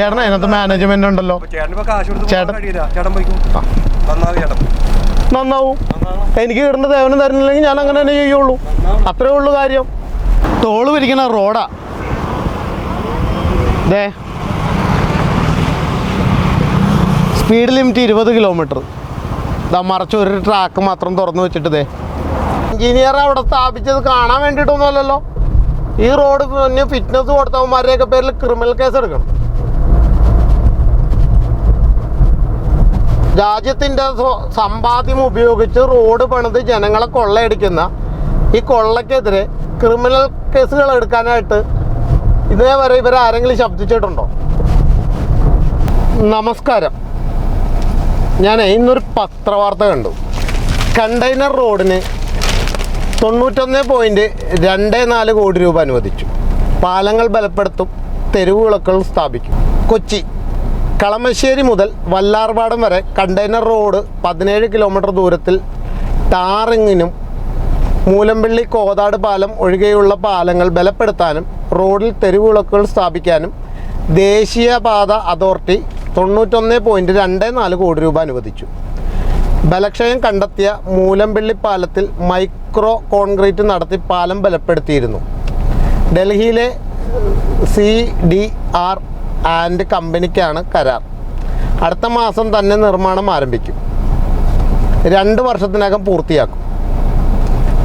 ചേട്ടൻ അതിനകത്ത് മാനേജ്മെന്റ് ഉണ്ടല്ലോ. നന്നാവും എനിക്ക് കിട്ടുന്ന സേവനം തരുന്നില്ലെങ്കിൽ ഞാൻ അങ്ങനെ തന്നെ ചെയ്യുള്ളൂ. അത്രേ ഉള്ളൂ കാര്യം. ടോൾ പിരിക്കണ റോഡാ. ദേ. സ്പീഡ് ലിമിറ്റ് ഇരുപത് കിലോമീറ്റർ. ഇതാ മറച്ച് ഒരു ട്രാക്ക് മാത്രം തുറന്നു വെച്ചിട്ട് ദേ. എഞ്ചിനീയർ അവിടെ സ്ഥാപിച്ചത് കാണാൻ വേണ്ടിയിട്ടൊന്നുമല്ലല്ലോ. ഈ റോഡ് പിന്നെ ഫിറ്റ്നസ് കൊടുത്തവന്മാരുടെയൊക്കെ പേരിൽ ക്രിമിനൽ കേസ് എടുക്കണം. രാജ്യത്തിന്റെ സമ്പാദ്യം ഉപയോഗിച്ച് റോഡ് പണിത് ജനങ്ങളെ കൊള്ളയടിക്കുന്ന ഈ കൊള്ളക്കെതിരെ ക്രിമിനൽ കേസുകൾ എടുക്കാനായിട്ട് ഇതേ വരെ ഇവരാരെങ്കിലും ശബ്ദിച്ചിട്ടുണ്ടോ? നമസ്കാരം. ഞാൻ ഇന്നൊരു പത്രവാർത്ത കണ്ടു. കണ്ടെയ്നർ റോഡിന് തൊണ്ണൂറ്റൊന്ന് പോയിന്റ് രണ്ട് നാല് കോടി രൂപ അനുവദിച്ചു. പാലങ്ങൾ ബലപ്പെടുത്തും തെരുവുകളൊക്കെ സ്ഥാപിക്കും. കൊച്ചി. കളമശ്ശേരി മുതൽ വല്ലാർപാടം വരെ കണ്ടെയ്നർ റോഡ് പതിനേഴ് കിലോമീറ്റർ ദൂരത്തിൽ ടാറിങ്ങിനും മൂലമ്പള്ളി കോതാട് പാലം ഒഴികെയുള്ള പാലങ്ങൾ ബലപ്പെടുത്താനും റോഡിൽ തെരുവിളക്കുകൾ സ്ഥാപിക്കാനും ദേശീയപാത അതോറിറ്റി തൊണ്ണൂറ്റൊന്ന് പോയിന്റ് രണ്ട് നാല് കോടി രൂപ അനുവദിച്ചു. ബലക്ഷയം കണ്ടെത്തിയ മൂലമ്പള്ളി പാലത്തിൽ മൈക്രോ കോൺക്രീറ്റ് നടത്തി പാലം ബലപ്പെടുത്തിയിരുന്നു. ഡൽഹിയിലെ സി ഡി ആർ ആൻഡ് കമ്പനിക്കാണ് കരാർ. അടുത്ത മാസം തന്നെ നിർമ്മാണം ആരംഭിക്കും. രണ്ട് വർഷത്തിനകം പൂർത്തിയാക്കും.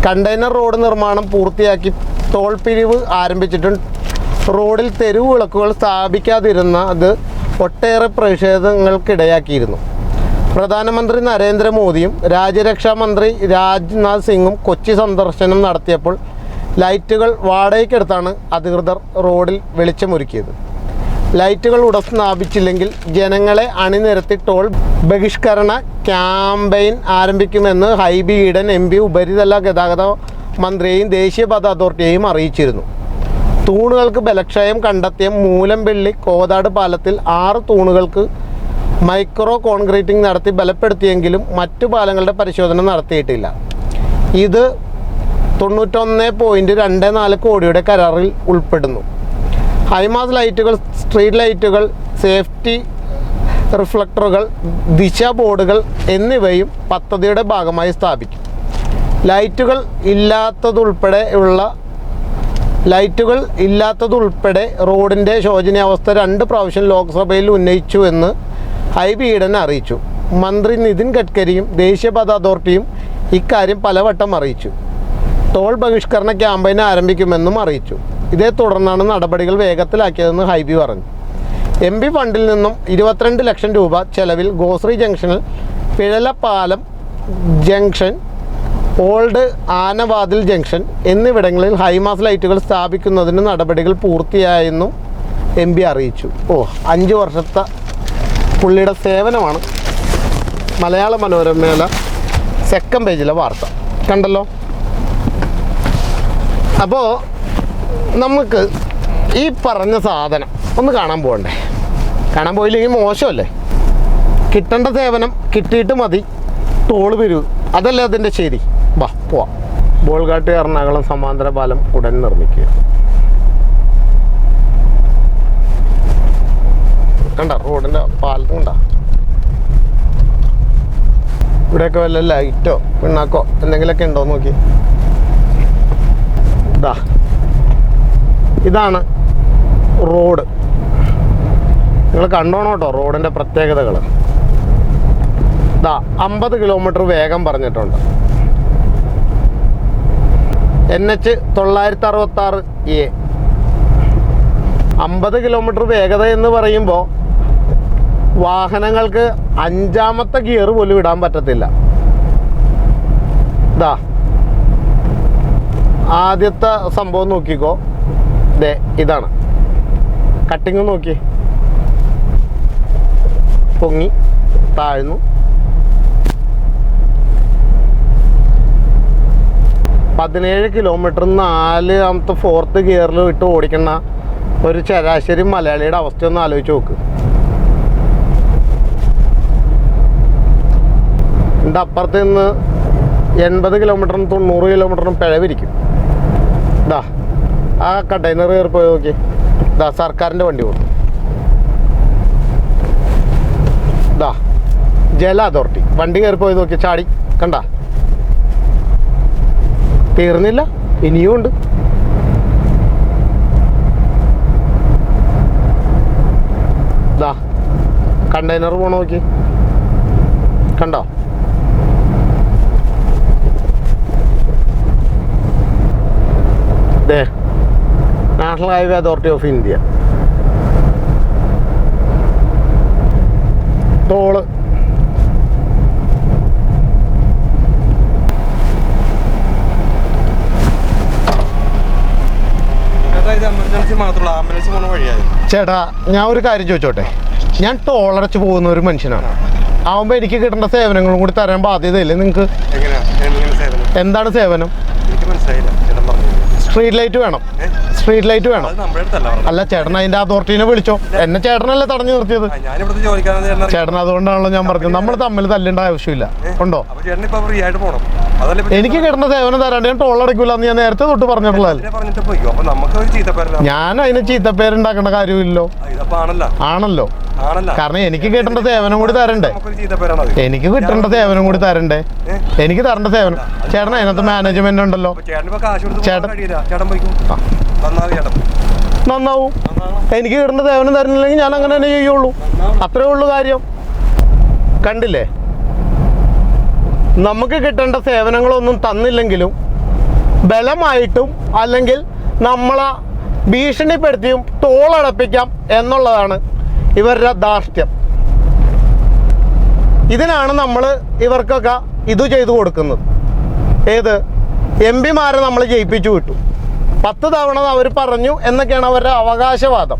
കണ്ടെയ്നർ റോഡ് നിർമ്മാണം പൂർത്തിയാക്കി ടോൾ പിരിവ് ആരംഭിച്ചിട്ടുണ്ട്. റോഡിൽ തെരുവ് വിളക്കുകൾ സ്ഥാപിക്കാതിരുന്ന അത് ഒട്ടേറെ പ്രതിഷേധങ്ങൾക്കിടയാക്കിയിരുന്നു. പ്രധാനമന്ത്രി നരേന്ദ്രമോദിയും രാജ്യരക്ഷാ മന്ത്രി രാജ്നാഥ് സിംഗും കൊച്ചി സന്ദർശനം നടത്തിയപ്പോൾ ലൈറ്റുകൾ വാടകയ്ക്കെടുത്താണ് അധികൃതർ റോഡിൽ വെളിച്ചമൊരുക്കിയത്. ലൈറ്റുകൾ ഉടൻ സ്ഥാപിച്ചില്ലെങ്കിൽ ജനങ്ങളെ അണിനിരത്തി ടോൾ ബഹിഷ്കരണ ക്യാമ്പയിൻ ആരംഭിക്കുമെന്ന് ഹൈബി ഈഡൻ എം പി ഉപരിതല ഗതാഗത മന്ത്രിയെയും ദേശീയപാത അതോറിറ്റിയെയും അറിയിച്ചിരുന്നു. തൂണുകൾക്ക് ബലക്ഷയം കണ്ടെത്തിയ മൂലംപള്ളി കോതാട് പാലത്തിൽ ആറ് തൂണുകൾക്ക് മൈക്രോ കോൺക്രീറ്റിംഗ് നടത്തി ബലപ്പെടുത്തിയെങ്കിലും മറ്റു പാലങ്ങളുടെ പരിശോധന നടത്തിയിട്ടില്ല. ഇത് തൊണ്ണൂറ്റൊന്ന് പോയിന്റ് രണ്ട് നാല് കോടിയുടെ കരാറിൽ ഉൾപ്പെടുന്നു. ഹൈമാസ് ലൈറ്റുകൾ സ്ട്രീറ്റ് ലൈറ്റുകൾ സേഫ്റ്റി റിഫ്ലക്ടറുകൾ ദിശ ബോർഡുകൾ എന്നിവയും പദ്ധതിയുടെ ഭാഗമായി സ്ഥാപിക്കും. ലൈറ്റുകൾ ഇല്ലാത്തതുൾപ്പെടെ ഉള്ള ലൈറ്റുകൾ ഇല്ലാത്തതുൾപ്പെടെ റോഡിന്റെ ശോചനീയാവസ്ഥ രണ്ട് പ്രാവശ്യം ലോക്സഭയിൽ ഉന്നയിച്ചു എന്ന് ഹൈബി ഈഡൻ അറിയിച്ചു. മന്ത്രി നിതിൻ ഗഡ്കരിയും ദേശീയപാത അതോറിറ്റിയും ഇക്കാര്യം പലവട്ടം അറിയിച്ചു. ടോൾ ബഹിഷ്കരണ ക്യാമ്പയിൻ ആരംഭിക്കുമെന്നും അറിയിച്ചു. ഇതേ തുടർന്നാണ് നടപടികൾ വേഗത്തിലാക്കിയതെന്ന് ഹൈബി പറഞ്ഞു. എം പി ഫണ്ടിൽ നിന്നും ഇരുപത്തിരണ്ട് ലക്ഷം രൂപ ചെലവിൽ ഗോശ്രീ ജംഗ്ഷനിൽ Pizhalappalam junction old Anavathil junction എന്നിവിടങ്ങളിൽ ഹൈമാസ് ലൈറ്റുകൾ സ്ഥാപിക്കുന്നതിന് നടപടികൾ പൂർത്തിയായെന്നും എം പി അറിയിച്ചു. ഓ അഞ്ച് വർഷത്തെ പുള്ളിയുടെ സേവനമാണ് മലയാള മനോരമയിലെ സെക്കൻഡ് പേജിലെ വാർത്ത. കണ്ടല്ലോ? അപ്പോൾ നമുക്ക് ഈ പറഞ്ഞ സാധനം ഒന്ന് കാണാൻ പോകണ്ടേ? കാണാൻ പോയില്ലെങ്കിൽ മോശമല്ലേ? കിട്ടേണ്ട സേവനം കിട്ടിയിട്ട് മതി. ടോൾ വരൂ. അതല്ലേ അതിന്റെ ശരി. വാ പോവാം. ബോൾഗാട്ട് എറണാകുളം സമാന്തര പാലം ഉടൻ നിർമ്മിക്കുക. കണ്ട? റോഡിന്റെ പാലം കണ്ട? ഇവിടെയൊക്കെ വല്ല ലൈറ്റോ പിണ്ണാക്കോ എന്തെങ്കിലുമൊക്കെ ഉണ്ടോ നോക്കി. ഇതാ ഇതാണ് റോഡ്. നിങ്ങൾ കണ്ടോണം കേട്ടോ റോഡിന്റെ പ്രത്യേകതകൾ ഇതാ അമ്പത് കിലോമീറ്റർ വേഗം പറഞ്ഞിട്ടുണ്ട്. എൻ എച്ച് തൊള്ളായിരത്തി അറുപത്തി ആറ് എ. അമ്പത് കിലോമീറ്റർ വേഗത എന്ന് പറയുമ്പോൾ വാഹനങ്ങൾക്ക് അഞ്ചാമത്തെ ഗിയർ പോലും ഇടാൻ പറ്റത്തില്ല. ഇതാ ആദ്യത്തെ സംഭവം നോക്കിക്കോ. ദേ ഇതാണ്. കട്ടിങ് നോക്കി പൊങ്ങി താഴ്ന്നു. പതിനേഴ് കിലോമീറ്റർ നാലാമത്തെ ഫോർത്ത് ഗിയറിൽ ഇട്ട് ഓടിക്കുന്ന ഒരു ശരാശരി മലയാളിയുടെ അവസ്ഥ ഒന്ന് ആലോചിച്ച് നോക്ക്. എന്റെ അപ്പുറത്ത് നിന്ന് എൺപത് കിലോമീറ്ററിനും തൊണ്ണൂറ് കിലോമീറ്ററിനും പിഴവിരിക്കും. ആ കണ്ടെയ്നർ കയറി പോയി നോക്കി. ഇതാ സർക്കാരിന്റെ വണ്ടി പോകും ദാ ജല അതോറിറ്റി. വണ്ടി കയറി പോയി നോക്കി ചാടി. കണ്ട? തീർന്നില്ല ഇനിയും ഉണ്ട്. കണ്ടെയ്നർ പോണ നോക്കി. കണ്ടോ? ദേ National Highway Authority of India toll ചേട്ടാ ഞാൻ ഒരു കാര്യം ചോദിച്ചോട്ടെ? ഞാൻ ടോളടച്ച് പോകുന്ന ഒരു മനുഷ്യനാണ്. ആവുമ്പോ എനിക്ക് കിട്ടേണ്ട സേവനങ്ങളും കൂടി തരാൻ ബാധ്യതയില്ലേ നിങ്ങൾക്ക് എന്താണ് സേവനം? സ്ട്രീറ്റ് ലൈറ്റ് വേണം? സ്ട്രീറ്റ് ലൈറ്റ് വേണം. അല്ല ചേട്ടൻ അതിന്റെ അതോറിറ്റീനെ വിളിച്ചോ? എന്നെ ചേട്ടനല്ലേ തടഞ്ഞു നിർത്തിയത്? ചേട്ടൻ അതുകൊണ്ടാണല്ലോ ഞാൻ പറഞ്ഞത്. നമ്മൾ തമ്മിൽ തല്ലേണ്ട ആവശ്യമില്ല. ഉണ്ടോ? എനിക്ക് കിട്ടുന്ന സേവനം തരാണ്ട് ഞാൻ ടോൾ എന്ന് ഞാൻ നേരത്തെ തൊട്ട് പറഞ്ഞിട്ടുള്ളത്. ഞാൻ അതിന് ചീത്തപ്പേരുണ്ടാക്കേണ്ട കാര്യമില്ലല്ലോ. ആണല്ല. കാരണം എനിക്ക് കിട്ടേണ്ട സേവനം കൂടി തരണ്ടേ. എനിക്ക് കിട്ടേണ്ട സേവനം കൂടി തരണ്ടേ. എനിക്ക് തരേണ്ട സേവനം. ചേട്ടൻ അതിനകത്ത് മാനേജ്മെന്റ് ഉണ്ടല്ലോ. നന്നാവും എനിക്ക് കിട്ടേണ്ട സേവനം തരുന്നില്ലെങ്കിൽ ഞാൻ അങ്ങനെ തന്നെ ചെയ്യുള്ളൂ. അത്രേ ഉള്ളൂ കാര്യം. കണ്ടില്ലേ? നമുക്ക് കിട്ടേണ്ട സേവനങ്ങളൊന്നും തന്നില്ലെങ്കിലും ബലമായിട്ടും അല്ലെങ്കിൽ നമ്മളെ ഭീഷണിപ്പെടുത്തിയും ടോളടപ്പിക്കാം എന്നുള്ളതാണ് ഇവരുടെ ധാർഷ്ട്യം. ഇതിനാണ് നമ്മൾ ഇവർക്കൊക്കെ ഇത് ചെയ്തു കൊടുക്കുന്നത്. ഏത്? എം പിമാരെ നമ്മൾ ജയിപ്പിച്ചു വിട്ടു. പത്ത് തവണ അവർ പറഞ്ഞു എന്നൊക്കെയാണ് അവരുടെ അവകാശവാദം.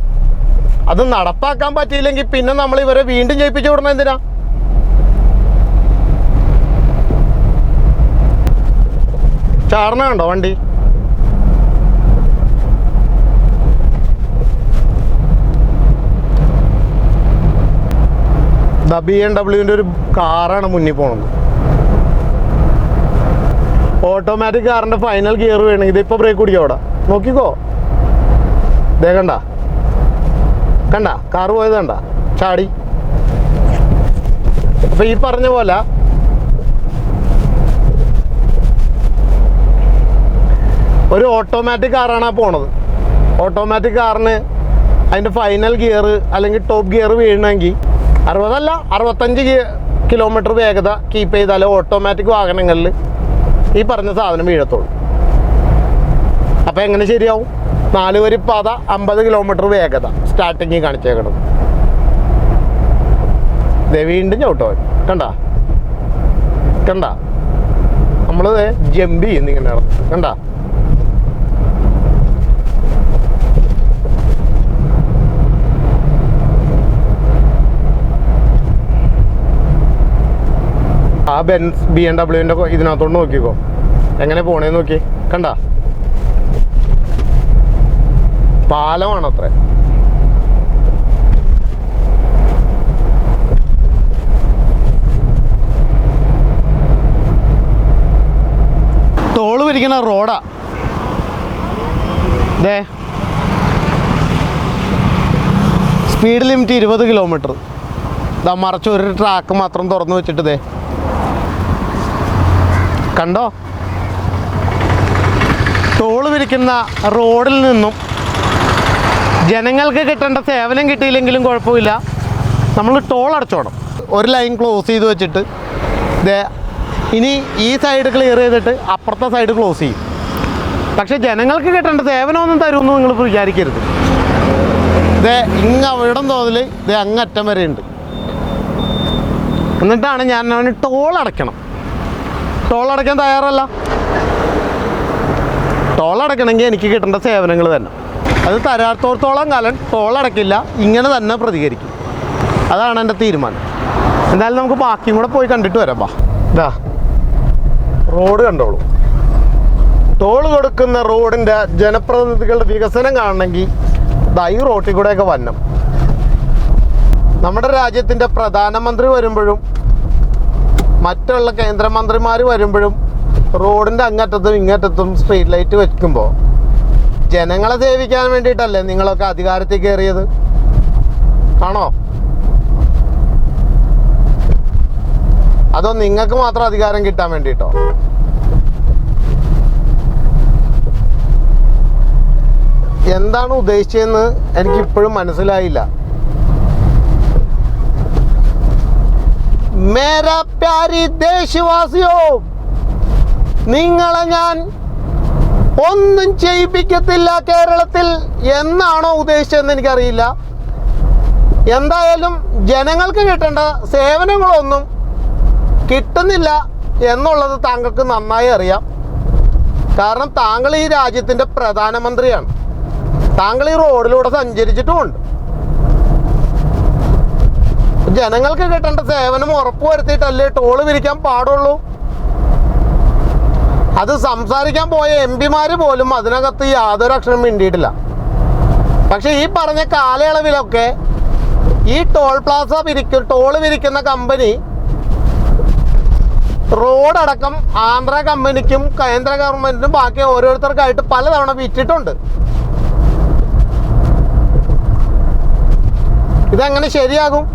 അത് നടപ്പാക്കാൻ പറ്റിയില്ലെങ്കിൽ പിന്നെ നമ്മൾ ഇവരെ വീണ്ടും ജയിപ്പിച്ചു വിടണം എന്തിനാ? ചാർണ കണ്ടോ വണ്ടി? ബി എം ഡബ്ല്യുവിന്റെ ഒരു കാറാണ് മുന്നിൽ പോണത്. ഓട്ടോമാറ്റിക് കാറിന്റെ ഫൈനൽ ഗിയർ വേണമെങ്കിൽ ഇതിപ്പോൾ ബ്രേക്ക് പിടിക്കുക അവിടെ. നോക്കിക്കോ. ദേ കണ്ട. കണ്ട. കാറ് പോയത് കണ്ട. ചാടി. അപ്പം ഈ പറഞ്ഞ പോലെ ഒരു ഓട്ടോമാറ്റിക് കാറാണ് ആ പോണത്. ഓട്ടോമാറ്റിക് കാറിന് അതിന്റെ ഫൈനൽ ഗിയർ അല്ലെങ്കിൽ ടോപ്പ് ഗിയർ വീഴണമെങ്കിൽ അറുപതല്ല അറുപത്തഞ്ച് കിലോമീറ്റർ വേഗത കീപ്പ് ചെയ്താലേ ഓട്ടോമാറ്റിക് വാഹനങ്ങളിൽ ഈ പറഞ്ഞ സാധനം വീഴത്തുള്ളൂ. അപ്പം എങ്ങനെ ശരിയാവും? നാല് വരി പാത അമ്പത് കിലോമീറ്റർ വേഗത. സ്റ്റാർട്ടിങ്ങിൽ കാണിച്ചേക്കണം ദേ വീണ്ടും ചവിട്ടോ. കണ്ട? കണ്ട? നമ്മൾ ജമ്പ് ചെയ്യുന്നു ഇങ്ങനെ നടന്ന്. കണ്ട? ആ ബെൻസ് ബി എം ഡബ്ല്യുവിന്റെ ഇതിനകത്തോട്ട് നോക്കിക്കോ. എങ്ങനെ പോണേ നോക്കി. കണ്ട? പാലമാണ് അത്ര. തോൾ പിരിക്കണ റോഡാ. ദേ. സ്പീഡ് ലിമിറ്റ് ഇരുപത് കിലോമീറ്റർ. ഇതാ മറച്ച് ഒരു ട്രാക്ക് മാത്രം തുറന്നു വെച്ചിട്ട് ദേ. കണ്ടോ? ടോൾ വിരിക്കുന്ന റോഡിൽ നിന്നും ജനങ്ങൾക്ക് കിട്ടേണ്ട സേവനം കിട്ടിയില്ലെങ്കിലും കുഴപ്പമില്ല. നമ്മൾ ടോൾ അടച്ചോണം. ഒരു ലൈൻ ക്ലോസ് ചെയ്ത് വെച്ചിട്ട് ദേ ഇനി ഈ സൈഡ് ക്ലിയർ ചെയ്തിട്ട് അപ്പുറത്തെ സൈഡ് ക്ലോസ് ചെയ്യും. പക്ഷേ ജനങ്ങൾക്ക് കിട്ടേണ്ട സേവനമൊന്നും തരുമെന്ന് നിങ്ങൾ വിചാരിക്കരുത്. ദേ ഇങ്ങ് ഇവിടം തോതിൽ ദേ അങ്ങറ്റം വരെ ഉണ്ട് എന്നിട്ടാണ് ഞാൻ അവന് ടോൾ അടയ്ക്കണം. ടോൾ അടയ്ക്കാൻ തയ്യാറല്ല. ടോൾ അടയ്ക്കണമെങ്കിൽ എനിക്ക് കിട്ടേണ്ട സേവനങ്ങൾ തന്നെ. അത് തരാത്തോടത്തോളം കാലം ടോൾ അടയ്ക്കില്ല ഇങ്ങനെ തന്നെ പ്രതികരിക്കും. അതാണ് എന്റെ തീരുമാനം. എന്തായാലും നമുക്ക് ബാക്കിയും കൂടെ പോയി കണ്ടിട്ട് വരാം ബാ. ഇതാ റോഡ് കണ്ടോളൂ. ടോൾ കൊടുക്കുന്ന റോഡിന്റെ ജനപ്രതിനിധികളുടെ വികസനം കാണണമെങ്കിൽ ഇതാ ഈ റോട്ടിൽ കൂടെയൊക്കെ വന്നം നമ്മുടെ രാജ്യത്തിന്റെ പ്രധാനമന്ത്രി വരുമ്പോഴും മറ്റുള്ള കേന്ദ്രമന്ത്രിമാർ വരുമ്പോഴും റോഡിന്റെ അങ്ങറ്റത്തും ഇങ്ങറ്റത്തും സ്ട്രീറ്റ് ലൈറ്റ് വെക്കുമ്പോൾ ജനങ്ങളെ സേവിക്കാൻ വേണ്ടിയിട്ടല്ലേ നിങ്ങളൊക്കെ അധികാരത്തിൽ കയറിയത് ആണോ? അതോ നിങ്ങൾക്ക് മാത്രം അധികാരം കിട്ടാൻ വേണ്ടിയിട്ടോ? എന്താണ് ഉദ്ദേശിച്ചതെന്ന് എനിക്കിപ്പോഴും മനസ്സിലായില്ല. മേരാ പ്യാരി ദേശവാസിയോ? നിങ്ങളെ ഞാൻ ഒന്നും ചെയ്യിപ്പിക്കത്തില്ല കേരളത്തിൽ. എന്നാണോ ഉദ്ദേശിച്ചതെന്ന് എനിക്കറിയില്ല. എന്തായാലും ജനങ്ങൾക്ക് കിട്ടേണ്ട സേവനങ്ങളൊന്നും കിട്ടുന്നില്ല എന്നുള്ളത് താങ്കൾക്ക് നന്നായി അറിയാം. കാരണം താങ്കൾ ഈ രാജ്യത്തിന്റെ പ്രധാനമന്ത്രിയാണ്. താങ്കൾ ഈ റോഡിലൂടെ സഞ്ചരിച്ചിട്ടുമുണ്ട്. ജനങ്ങൾക്ക് കിട്ടേണ്ട സേവനം ഉറപ്പുവരുത്തിയിട്ടല്ലേ ടോൾ പിരിക്കാൻ പാടുള്ളൂ? അത് സംസാരിക്കാൻ പോയ എം പിമാര് പോലും അതിനകത്ത് യാതൊരു അക്ഷരം മിണ്ടിയിട്ടില്ല. പക്ഷെ ഈ പറഞ്ഞ കാലയളവിലൊക്കെ ഈ ടോൾ പ്ലാസ പിരിക്കും ടോൾ പിരിക്കുന്ന കമ്പനി റോഡടക്കം ആന്ധ്ര കമ്പനിക്കും കേന്ദ്ര ഗവൺമെന്റിനും ബാക്കി ഓരോരുത്തർക്കായിട്ട് പലതവണ വിറ്റിട്ടുണ്ട്. ഇതെങ്ങനെ ശരിയാകും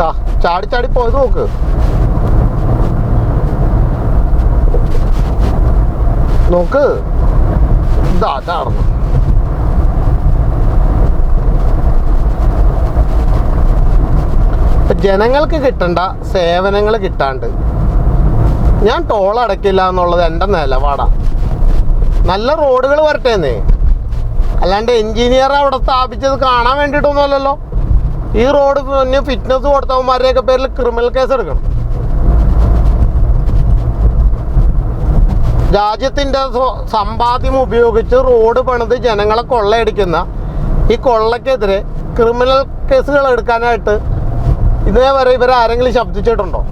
ദാ ചാടി ചാടി പോയത് നോക്ക്. നോക്ക്. ഇതാ ജനങ്ങൾക്ക് കിട്ടേണ്ട സേവനങ്ങൾ കിട്ടാണ്ട്. ഞാൻ ടോൾ അടയ്ക്കില്ല എന്നുള്ളത് എന്റെ നിലപാടാ. നല്ല റോഡുകൾ വരട്ടേന്നേ. അല്ലാണ്ട് എഞ്ചിനീയർ അവിടെ സ്ഥാപിച്ചത് കാണാൻ വേണ്ടിയിട്ടൊന്നുമല്ലല്ലോ ഈ റോഡ് പിന്നെ ഫിറ്റ്നസ് കൊടുത്തവന്മാരുടെയൊക്കെ പേരിൽ ക്രിമിനൽ കേസ് എടുക്കണം. രാജ്യത്തിന്റെ സമ്പാദ്യം ഉപയോഗിച്ച് റോഡ് പണിത് ജനങ്ങളെ കൊള്ളയടിക്കുന്ന ഈ കൊള്ളക്കെതിരെ ക്രിമിനൽ കേസുകൾ എടുക്കാനായിട്ട് ഇതേ വരെ ഇവരെ ആരെങ്കിലും ശബ്ദിച്ചിട്ടുണ്ടോ?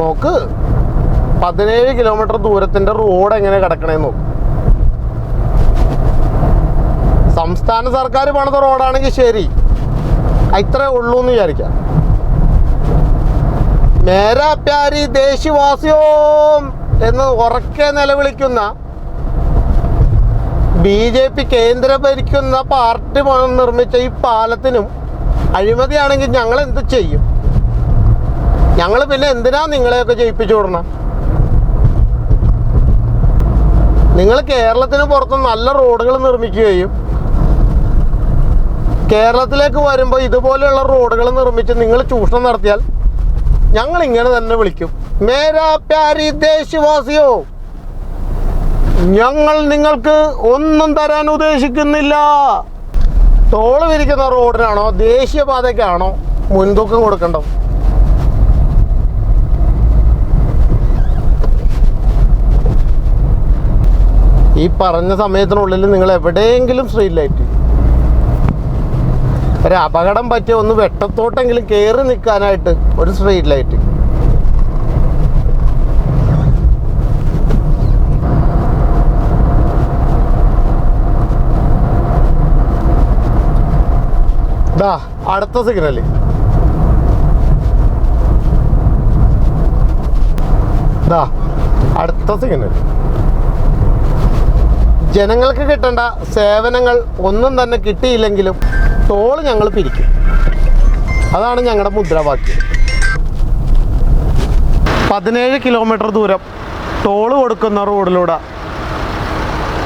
നോക്ക്. പതിനേഴ് കിലോമീറ്റർ ദൂരത്തിന്റെ റോഡ് എങ്ങനെ കിടക്കണേന്ന് നോക്ക്. സംസ്ഥാന സർക്കാർ പണിത റോഡാണെങ്കിൽ ശരി. ഇത്രേ ഉള്ളൂ എന്ന് വിചാരിക്കാം. മേരാ പ്യാരി എന്ന് ഉറക്കെ നിലവിളിക്കുന്ന ബി ജെ പി കേന്ദ്ര ഭരിക്കുന്ന പാർട്ടി നിർമ്മിച്ച ഈ പാലത്തിനും അഴിമതിയാണെങ്കിൽ ഞങ്ങൾ എന്ത് ചെയ്യും? ഞങ്ങൾ പിന്നെ എന്തിനാ നിങ്ങളെയൊക്കെ ജയിപ്പിച്ചു വിടണം? നിങ്ങൾ കേരളത്തിന് പുറത്ത് നല്ല റോഡുകൾ നിർമ്മിക്കുകയും കേരളത്തിലേക്ക് വരുമ്പോൾ ഇതുപോലെയുള്ള റോഡുകൾ നിർമ്മിച്ച് നിങ്ങൾ ചൂഷണം നടത്തിയാൽ ഞങ്ങൾ ഇങ്ങനെ തന്നെ വിളിക്കും. മേരാ പ്യാരി ദേശവാസിയോ ഞങ്ങൾ നിങ്ങൾക്ക് ഒന്നും തരാൻ ഉദ്ദേശിക്കുന്നില്ല. തോൾ വിരിക്കുന്ന റോഡിനാണോ ദേശീയപാതയ്ക്കാണോ മുൻതൂക്കം കൊടുക്കേണ്ടത്? ഈ പറഞ്ഞ സമയത്തിനുള്ളിൽ നിങ്ങൾ എവിടെയെങ്കിലും സ്ട്രീറ്റ് ലൈറ്റ് ഒരു അപകടം പറ്റിയ ഒന്ന് വെട്ടത്തോട്ടെങ്കിലും കയറി നിൽക്കാനായിട്ട് ഒരു സ്ട്രീറ്റ് ലൈറ്റ് ദാ അടുത്ത സിഗ്നൽ ദാ അടുത്ത സിഗ്നൽ ജനങ്ങൾക്ക് കിട്ടേണ്ട സേവനങ്ങൾ ഒന്നും തന്നെ കിട്ടിയില്ലെങ്കിലും ടോൾ ഞങ്ങൾ പിരിക്കും. അതാണ് ഞങ്ങളുടെ മുദ്രാവാക്യം. പതിനേഴ് കിലോമീറ്റർ ദൂരം ടോൾ കൊടുക്കുന്ന റോഡിലൂടെ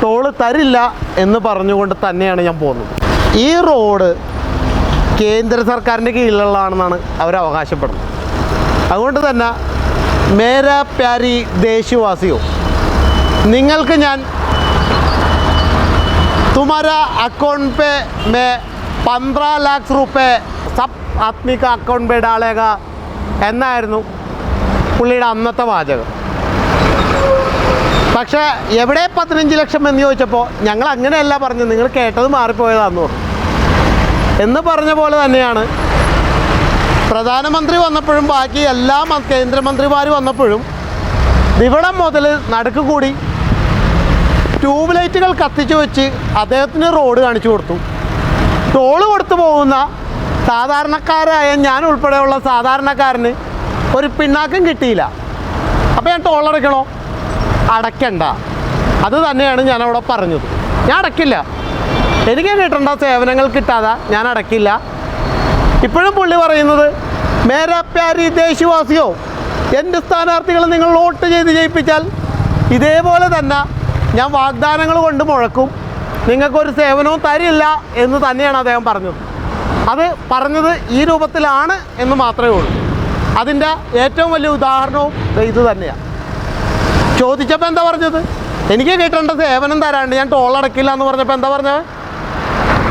ടോൾ തരില്ല എന്ന് പറഞ്ഞുകൊണ്ട് തന്നെയാണ് ഞാൻ പോകുന്നത്. ഈ റോഡ് കേന്ദ്ര സർക്കാരിന്റെ കീഴിലുള്ളതാണെന്നാണ് അവർ അവകാശപ്പെടുന്നത്. അതുകൊണ്ട് തന്നെ മേരാ പ്യാരി ദേശവാസിയോ നിങ്ങൾക്ക് ഞാൻ तुम्हारा अकाउंट पे मैं पंद्रह लाख रुपए सब आदमी का अकाउंट पे डालेगा എന്നായിരുന്നു പുള്ളിയുടെ അന്നത്തെ വാചകം പക്ഷേ എവിടെ പതിനഞ്ച് ലക്ഷം എന്ന് ചോദിച്ചപ്പോൾ ഞങ്ങൾ അങ്ങനെയല്ല പറഞ്ഞു നിങ്ങൾ കേട്ടത് മാറിപ്പോയതാന്ന് പറഞ്ഞു എന്ന് പറഞ്ഞ പോലെ തന്നെയാണ് പ്രധാനമന്ത്രി വന്നപ്പോഴും ബാക്കി എല്ലാ മ- കേന്ദ്രമന്ത്രിമാർ വന്നപ്പോഴും ഇവിടം മുതൽ നടുക്ക് കൂടി ട്യൂബ് ലൈറ്റുകൾ കത്തിച്ചു വെച്ച് അദ്ദേഹത്തിന് റോഡ് കാണിച്ചു കൊടുത്തു. ടോൾ കൊടുത്തു പോകുന്ന സാധാരണക്കാരായ ഞാൻ ഉൾപ്പെടെയുള്ള സാധാരണക്കാരന് ഒരു പിണ്ണാക്കും കിട്ടിയില്ല. അപ്പോൾ ഞാൻ ടോൾ അടയ്ക്കണോ? അടയ്ക്കണ്ട. അത് തന്നെയാണ് ഞാൻ അവിടെ പറഞ്ഞത്. ഞാൻ അടയ്ക്കില്ല. എനിക്ക് കിട്ടേണ്ട സേവനങ്ങൾ കിട്ടാതെ? ഞാൻ അടയ്ക്കില്ല. ഇപ്പോഴും പുള്ളി പറയുന്നത് മേരാ പ്യാരി ദേശവാസിയോ എന്റെ സ്ഥാനാർത്ഥികൾ നിങ്ങൾ വോട്ട് ചെയ്ത് ജയിപ്പിച്ചാൽ ഇതേപോലെ തന്നെ ഞാൻ വാഗ്ദാനങ്ങൾ കൊണ്ട് മുഴക്കും. നിങ്ങൾക്കൊരു സേവനവും തരില്ല എന്ന് തന്നെയാണ് അദ്ദേഹം പറഞ്ഞത്. അത് പറഞ്ഞത് ഈ രൂപത്തിലാണ് എന്ന് മാത്രമേ ഉള്ളൂ. അതിന്റെ ഏറ്റവും വലിയ ഉദാഹരണവും ഇത് തന്നെയാണ് ചോദിച്ചപ്പോൾ എന്താ പറഞ്ഞത്? എനിക്ക് കിട്ടേണ്ട സേവനം തരാണ്ട് ഞാൻ ടോൾ അടക്കില്ല എന്ന് പറഞ്ഞപ്പോൾ എന്താ പറഞ്ഞത്?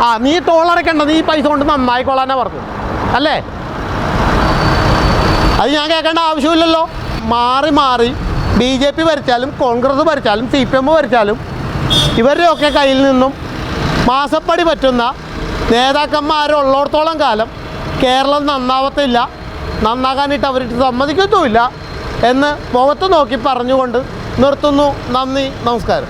ആ നീ ടോൾ അടയ്ക്കണ്ട നീ പൈസ കൊണ്ട് നന്നായിക്കോളാനാ പറഞ്ഞു അല്ലേ? അത് ഞാൻ കേൾക്കേണ്ട ആവശ്യമില്ലല്ലോ. മാറി മാറി ബി ജെ പി ഭരിച്ചാലും കോൺഗ്രസ് ഭരിച്ചാലും സി പി എം ഭരിച്ചാലും ഇവരുടെയൊക്കെ കയ്യിൽ നിന്നും മാസപ്പടി പറ്റുന്ന നേതാക്കന്മാരുള്ളിടത്തോളം കാലം കേരളം നന്നാവത്തില്ല നന്നാകാനായിട്ട് അവർ സമ്മതിക്കത്തുമില്ല എന്ന് മുഖത്ത് നോക്കി പറഞ്ഞുകൊണ്ട് നിർത്തുന്നു. നന്ദി നമസ്കാരം.